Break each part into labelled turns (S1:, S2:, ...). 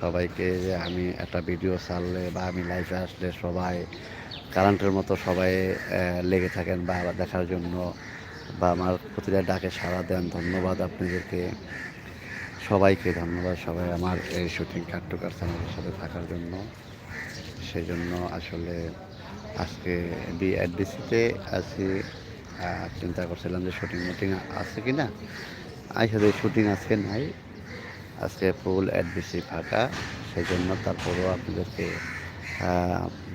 S1: সবাইকে যে আমি একটা ভিডিও ছাড়লে বা আমি লাইভে আসলে সবাই কারেন্টের মতো সবাই লেগে থাকেন বা দেখার জন্য বা আমার প্রতিটা ডাকে সাড়া দেন, ধন্যবাদ আপনাদেরকে। সবাইকে ধন্যবাদ সবাই আমার এই শুটিং কাট্টুকার চ্যানেলের সাথে থাকার জন্য। সেই জন্য আসলে আজকে বিআরডিসিতে আছি। চিন্তা করছিলাম যে শুটিং মুটিং আছে কি না আসলে শুটিং আজকে নাই। আজকে ফুল অ্যাডবিসি ফাঁকা সেই জন্য তারপরেও আপনাদেরকে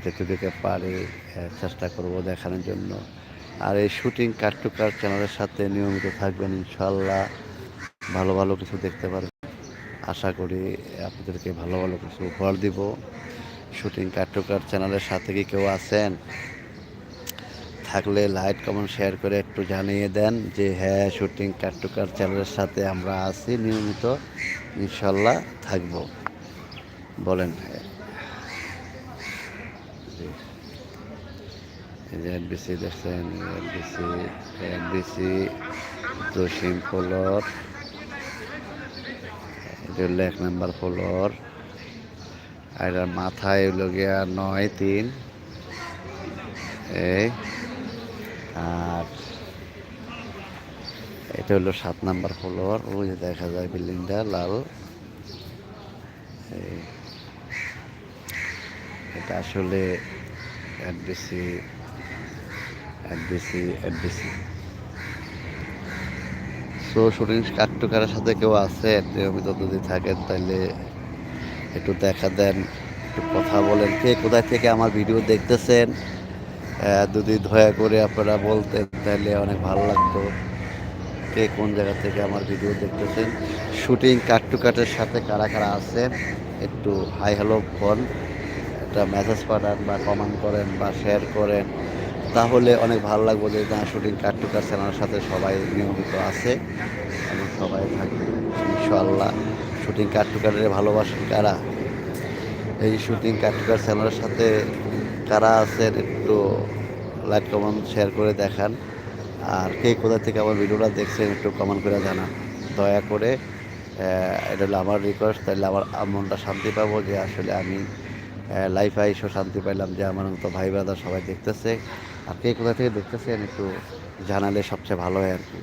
S1: যেটুকুকে পারি চেষ্টা করব দেখানোর জন্য। আর এই শুটিং কাট্টুকার চ্যানেলের সাথে নিয়মিত থাকবেন ইনশাল্লাহ ভালো ভালো কিছু দেখতে পারবেন। আশা করি আপনাদেরকে ভালো ভালো কিছু উপহার দিব। শুটিং কাট্টুকার চ্যানেলের সাথে কি কেউ আছেন? থাকলে লাইক কমেন্ট শেয়ার করে একটু জানিয়ে দেন যে হ্যাঁ শুটিং কাট্টুকার চ্যানেলের সাথে আমরা আছি নিয়মিত। ইনশাল্লাহ থাকব। বলেন এনবিসি দেখছেন এনবিসি জসিম এক নাম্বার ফ্লোর। আর মাথায় হলো নয় তিন। এই, আর এটা হলো সাত নাম্বার ফ্লোর, ওই যে দেখা যায় বিল্ডিংটা লাল। এটা আসলে NBC NBC NBC so shooting কাট্টুকারের সাথে কেউ আছে নিয়মিত যদি থাকেন, তাহলে একটু দেখা দেন, একটু কথা বলেন। কে কোথায় থেকে আমার ভিডিও দেখতেছেন? যদি দয়া করে আপনারা বলতেন, তাহলে অনেক ভালো লাগতো। কে কোন জায়গা থেকে আমার ভিডিও দেখতেছেন? শুটিং কাট টু কাটের সাথে কারা কারা আছেন? একটু হাই হ্যালো ফোন একটা মেসেজ পাঠান বা কমেন্ট করেন বা শেয়ার করেন। তাহলে অনেক ভালো লাগবে যে না, শুটিং কাট্টুকার চ্যানেলের সাথে সবাই নিয়মিত আছে। এবং সবাই থাকবে ইনশাল্লাহ শুটিং কাট টু কাট্টুকারের ভালোবাসেন কারা? এই শুটিং কাট্টুকার চ্যানেলের সাথে কারা আছেন একটু লাইক কমেন্ট শেয়ার করে দেখান। আর কে কোথা থেকে আমার ভিডিওটা দেখছেন একটু কমেন্ট করে জানান। দয়া করে এটা হলো আমার রিকোয়েস্ট তাহলে আমার মনটা শান্তি পাবো যে আসলে আমি লাইফে এসেও শান্তি পাইলাম যে আমার মতো ভাই ব্রাদার সবাই দেখতেছে। আর কে কোথা থেকে দেখতেছেন একটু জানালে সবচেয়ে ভালো হয় আর কি।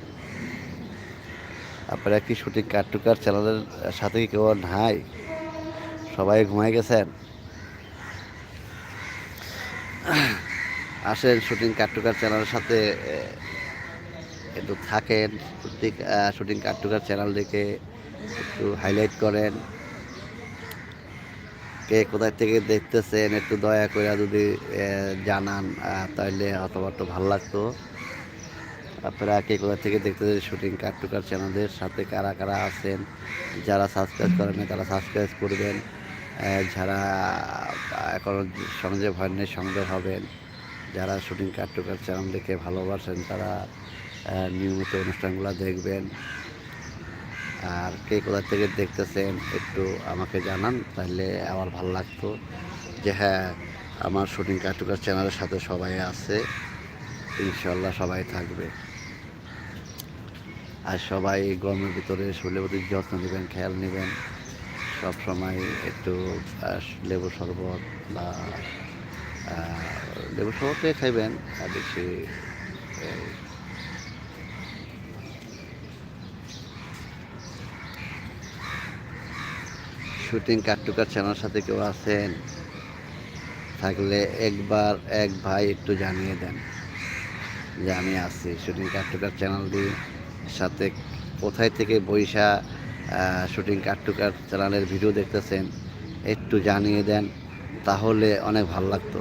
S1: আপনারা কি শুটিং কাট্টুকার চ্যানেলের সাথে কি কেউ নাই? সবাই ঘুমাই গেছেন? আসেন শুটিং কাট্টুকার চ্যানেলের সাথে একটু থাকেন, শুটিং শুটিং কাট্টুকার চ্যানেল দেখে একটু হাইলাইট করেন। কে কোথায় থেকে দেখতেছেন, একটু দয়া করে যদি জানান তাহলে অথবা একটু ভালো লাগতো। আপনারা কে কোথা থেকে দেখতেছেন শুটিং কাট্টুকার চ্যানেলের সাথে কারা কারা আছেন, যারা সাবস্ক্রাইব করেন তারা সাবস্ক্রাইব করবেন। যারা এখন সঙ্গে ভয়ের সঙ্গে হবেন, যারা শুটিং কাট্টুকার চ্যানেল দেখে ভালোবাসেন তারা নিয়মিত অনুষ্ঠানগুলো দেখবেন। আর কে কোথা থেকে দেখতেছেন একটু আমাকে জানান তাহলে আমার ভালো লাগতো। যে হ্যাঁ আমার শুটিং কাটুকার চ্যানেলের সাথে সবাই আছে। ইনশাল্লাহ সবাই থাকবে। আর সবাই গরমের ভিতরে শরীরের প্রতি যত্ন নেবেন, খেয়াল নেবেন। সব সময় একটু লেবু শরবত বা লেবু শরবতই খাইবেন। আর বেশি শুটিং কাট্টুকার চ্যানেলের সাথে কেউ আছেন, থাকলে একবার এক ভাই একটু জানিয়ে দেন যে আমি আছি। শুটিং কাট্টুকার চ্যানেলটির সাথে কোথায় থেকে বৈশা শুটিং কাট্টুকার চ্যানেলের ভিডিও দেখতেছেন একটু জানিয়ে দেন, তাহলে অনেক ভালো লাগতো।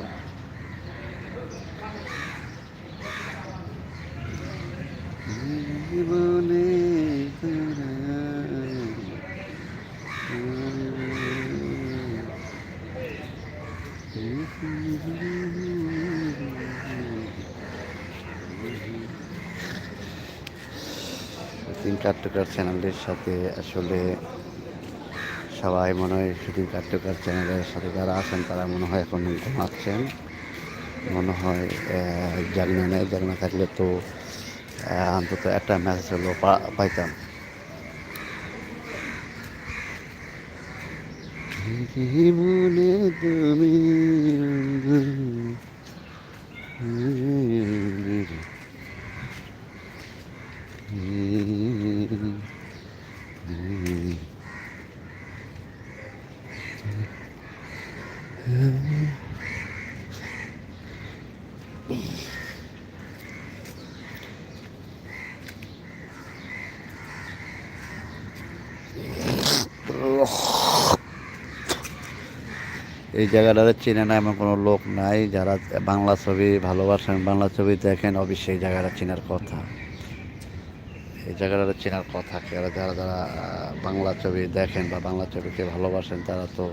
S1: জীবনে শুটিং কাট্টুকার চ্যানেলের সাথে আসলে সবাই মনে হয় শুটিং কাট্টুকার চ্যানেলের সাথে যারা আছেন, তারা মনে হয় এখন ঘুমাচ্ছেন মনে হয় জাগনা নেই জাগনা থাকলে তো অন্তত একটা মেসেজ হলো পা- পাইতাম। তুমি এই জায়গাটাতে চেনে না এমন কোনো লোক নাই যারা বাংলা ছবি ভালোবাসেন, বাংলা ছবি দেখেন, অবশ্যই জায়গাটা চেনার কথা। এই জায়গাটা চেনার কথা। যারা যারা বাংলা ছবি দেখেন বা বাংলা ছবিকে ভালোবাসেন, তারা তো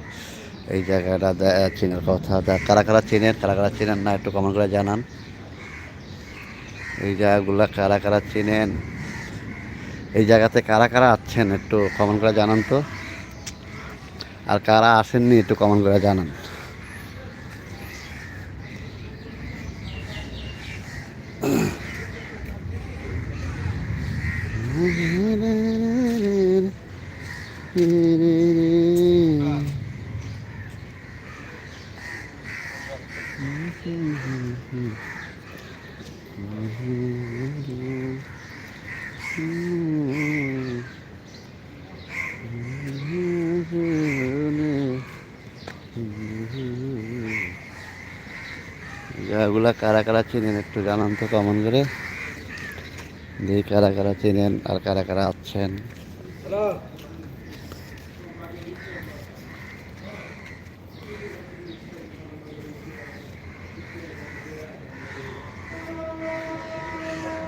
S1: এই জায়গাটা চেনার কথা। কারা কারা চেনেন, কারা কারা চেনেন না, একটু কমেন্ট করে জানান। এই জায়গাগুলো কারা কারা চেনেন, এই জায়গাতে কারা কারা আছেন, একটু কমেন্ট করে জানান তো। আর কারা আসেননি, একটু কমেন্ট করে জানান। জায়গাগুলা কারা কারা চেনেন একটু জানান তো কমন করে? দেখি কারা কারা চেনেন আর কারা কারা আছেন।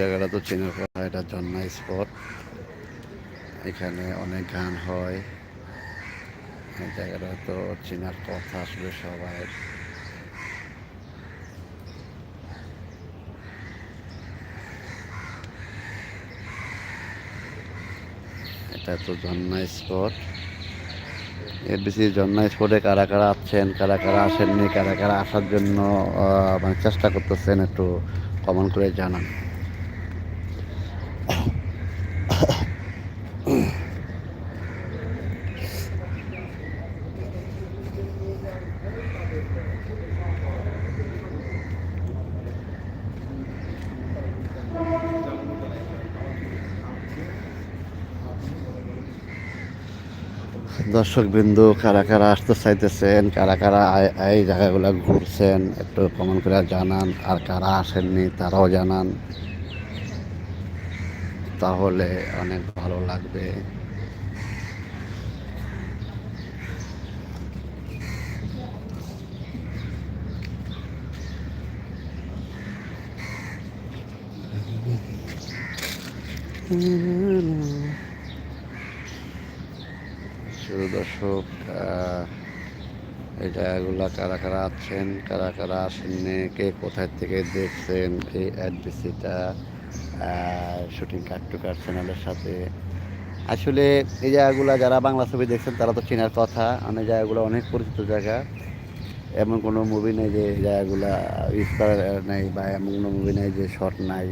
S1: জায়গাটা তো চেনার কথা এটা জন্না স্পট এখানে অনেক গান হয়। জায়গাটা তো চেনার কথা আসলে সবাই। এটা তো ঝর্ণা স্পট এফবিসি ঝর্ণা স্পটে কারা কারা আছেন, কারা কারা আসেননি, কারা কারা আসার জন্য মানে চেষ্টা করতেছেন একটু কমন করে জানান। দর্শক বিন্দু কারা কারা আসতে চাইতেছেন, কারা কারা এই জায়গাগুলো ঘুরছেন, একটু কমেন্ট করে জানান, আর কারা আসেননি তারাও জানান। তাহলে অনেক ভালো লাগবে। শুধু দর্শক এই জায়গাগুলো কারা কারা আছেন, কারা কারা আসেননি, কে কোথায় থেকে দেখছেন এই অ্যাড্রেসিটা শুটিং কাট টু কাট চ্যানেলের সাথে। আসলে এই জায়গাগুলো যারা বাংলা ছবি দেখছেন, তারা তো চেনার কথা। অনেক জায়গাগুলো অনেক পরিচিত জায়গা। এমন কোনো মুভি নেই যে জায়গাগুলা স্টার নেই বা এমন কোনো মুভি নেই যে শর্ট নাই।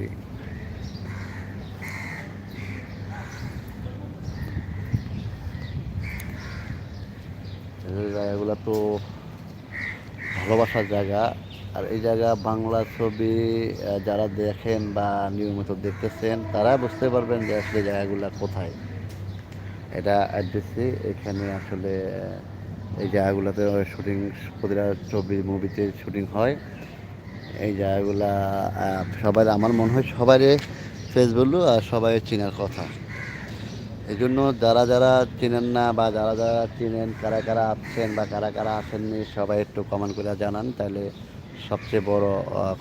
S1: এই জায়গাগুলো তো ভালোবাসার জায়গা। আর এই জায়গা বাংলা ছবি যারা দেখেন বা নিয়মিত দেখতেছেন তারা বুঝতে পারবেন যে আসলে জায়গাগুলো কোথায়। এটা অ্যাড্রেসে এখানে আসলে এই জায়গাগুলোতে শুটিং প্রতিটা ছবি মুভিতে শুটিং হয়। এই জায়গাগুলা সবাই, আমার মনে হয় সবারই ফেস বলল আর সবাই চেনার কথা। এই জন্য যারা যারা চেনেন না বা যারা যারা চেনেন, কারা কারা আসছেন বা কারা কারা আসেননি, সবাই একটু কমেন্ট করে জানান, তাহলে সবচেয়ে বড়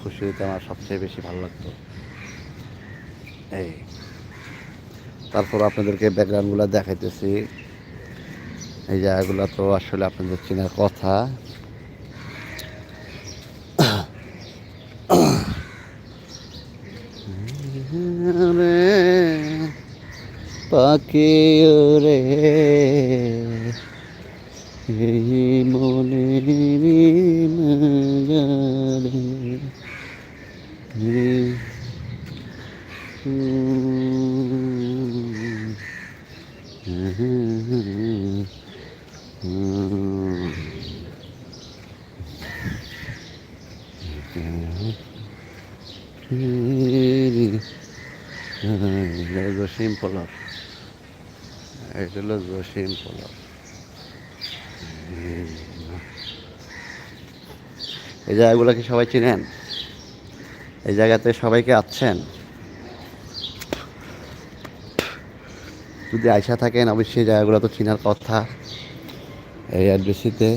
S1: খুশি হইতে আমার সবচেয়ে বেশি ভালো লাগতো। এই। তারপর আপনাদেরকে ব্যাকগ্রাউন্ডগুলো দেখাইতেছি। এই জায়গাগুলো তো আসলে আপনাদের চেনার কথা। পাখি রে এই রে জসিম পলর এটা হলো জসিম পোলাও। এই জায়গাগুলো কি সবাই চিনেন? এই জায়গাতে সবাইকে আছেন যদি আয়সা থাকেন, অবশ্যই জায়গাগুলো তো চিনার কথা। এই অ্যাড্রেসিতে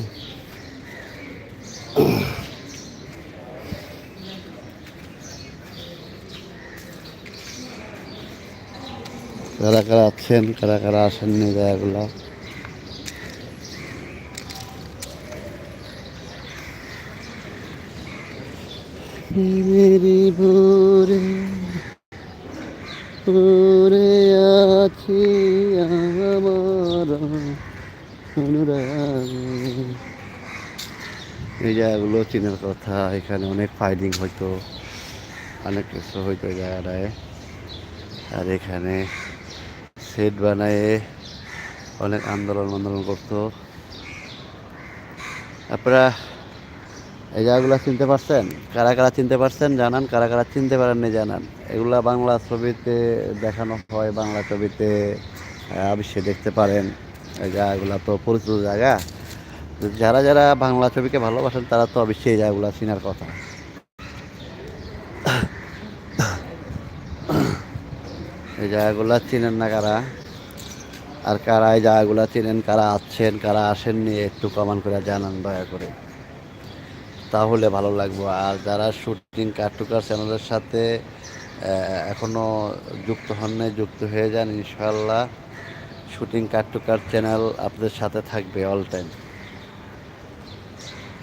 S1: কারা কারা আছেন কারা কারা আসেননি জায়গাগুলো মেরি ভোরে পরে আছি আমার অনুরাগে। এই জায়গাগুলো চিনার কথা এখানে অনেক ফাইটিং হইতো অনেক কিছু হইতো এই জায়গাটায়। আর এখানে সেট বানায় অনেক আন্দোলন আন্দোলন করতো। আপনারা এই জায়গাগুলো চিনতে পারছেন? কারা কারা চিনতে পারছেন জানান, কারা কারা চিনতে পারেননি জানান। এগুলা বাংলা ছবিতে দেখানো হয়, বাংলা ছবিতে অবশ্যই দেখতে পারেন। এই জায়গাগুলো তো পরিচিত জায়গা। যারা যারা বাংলা ছবিকে ভালোবাসেন তারা তো অবশ্যই এই জায়গাগুলো চিনার কথা। এই জায়গাগুলো চিনেন না কারা? আর কারা এই জায়গাগুলো চিনেন কারা আছেন কারা আসেননি একটু কমান করে জানান দয়া করে। তাহলে ভালো লাগবো। আর যারা শুটিং কার্টুকার চ্যানেলের সাথে আহ, এখনও যুক্ত হন নাই যুক্ত হয়ে যান ইনশাল্লাহ শুটিং কার্টুকার চ্যানেল আপনাদের সাথে থাকবে অল টাইম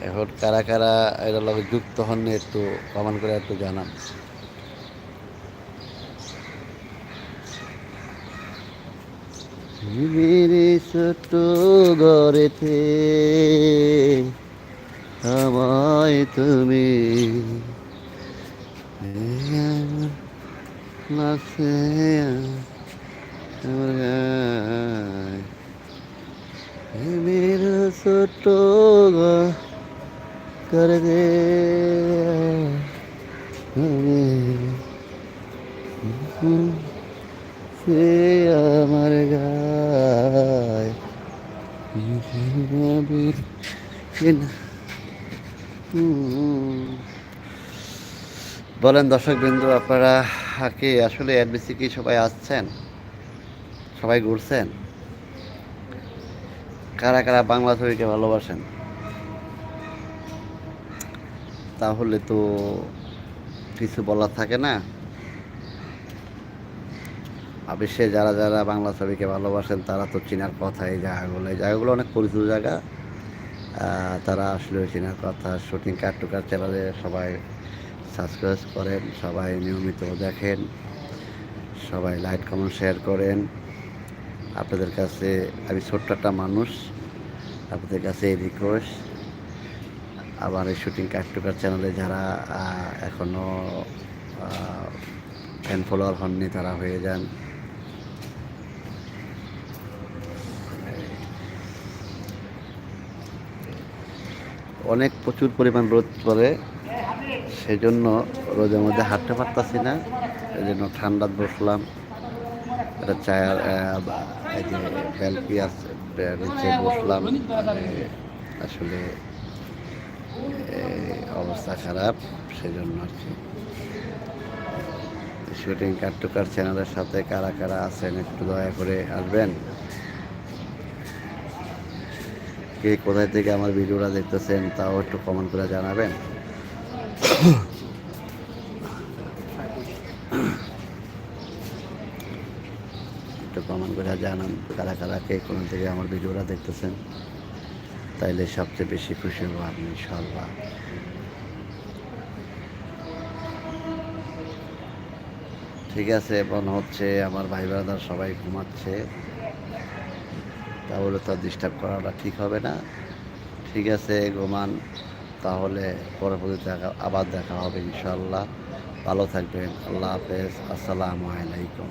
S1: এখন কারা কারা এটার লগে যুক্ত হননি একটু কমেন্ট করে একটু জানান। মেরে ছোট ঘরেতে আমায় তুমি লাগছে মেরে ছোট করে দে আমার গায় বলেন দর্শক বিন্দু আপনারা কি আসলে এনবিসি কি সবাই আসছেন? সবাই ঘুরছেন? কারা কারা বাংলা ছবিকে ভালোবাসেন? তাহলে তো কিছু বলার থাকে না। অবশ্যই যারা যারা বাংলা ছবিকে ভালোবাসেন, তারা তো চেনার কথা এই জায়গাগুলো। এই জায়গাগুলো অনেক পরিচিত জায়গা। তারা আসলে চেনার কথা। শুটিং কার টু কার চ্যানেলে সবাই সাবস্ক্রাইব করেন, সবাই নিয়মিত দেখেন, সবাই লাইক, কমেন্ট, শেয়ার করেন। আপনাদের কাছে আমি ছোট্ট একটা মানুষ, আপনাদের কাছে এই রিকোয়েস্ট আবার এই শুটিং কার টু কার চ্যানেলে যারা এখনও এখনও ফ্যান ফলোয়ার হননি, তারা হয়ে যান। অনেক প্রচুর পরিমাণ রোদ পড়ে সেই জন্য রোদের মধ্যে হাঁটতে পারতাছি না। এই জন্য ঠান্ডাত বসলাম। একটা চায়ের এই যে ব্যালকি আছে নিচে বসলাম। মানে আসলে অবস্থা খারাপ সেই জন্য আর কি। শুটিং কার্টুকার চ্যানেলের সাথে কারা কারা আছেন একটু দয়া করে আসবেন। কে কোথায় থেকে আমার ভিডিওটা দেখতেছেন তাও একটু কমেন্ট করে জানাবেন। একটু কমেন্ট করে জানান কারা কারা কে কোন থেকে আমার ভিডিওটা দেখতেছেন। তাইলে সবচেয়ে বেশি খুশি হব আপনি ইনশাল্লাহ ঠিক আছে মনে হচ্ছে আমার ভাই ব্রাদার সবাই ঘুমাচ্ছে। তাহলে তো ডিস্টার্ব করাটা ঠিক হবে না। ঠিক আছে, গোমান, তাহলে পরবর্তীতে দেখা- আবার দেখা হবে ইনশাল্লাহ ভালো থাকবেন, আল্লাহ হাফেজ, আসসালামু আলাইকুম।